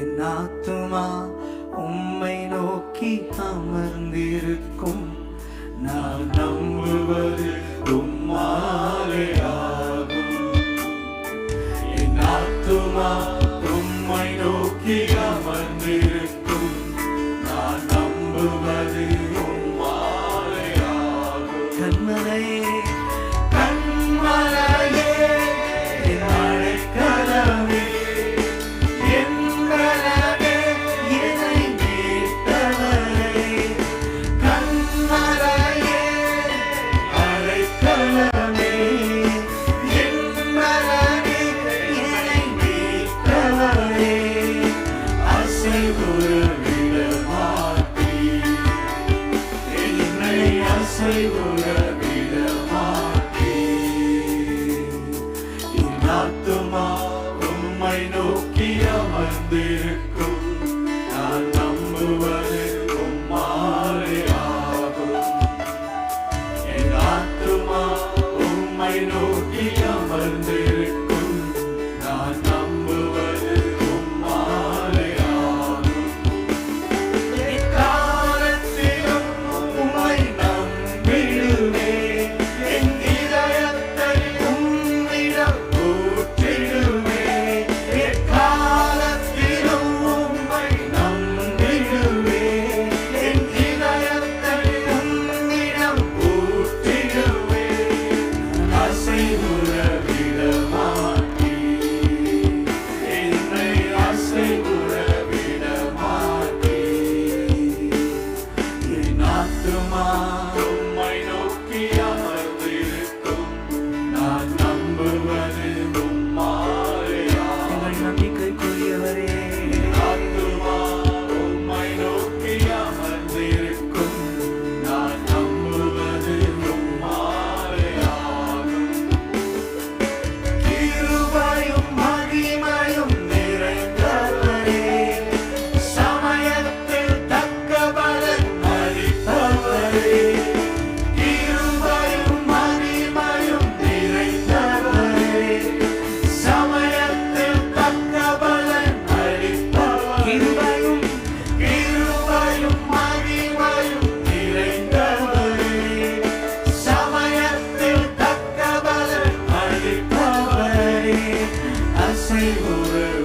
என் ஆத்துமா உம்மை நோக்கி அமர்ந்திருக்கும். நான் நம்புவது உம்மாலே ஆகும். என் ஆத்துமா உம்மை நோக்கி அமர்ந்திருக்கும். நான் நம்புவது உம்மாலே ஆகும். கண்மலையே ஆசை உறவிடமாட்டே இன்னாத்துமா உம்மை நோக்கி அமர்ந்திருக்கும். நான் நம்புவது உம்மாலே ஆகும் என் நோக்கி அமர்ந்து I say hooray.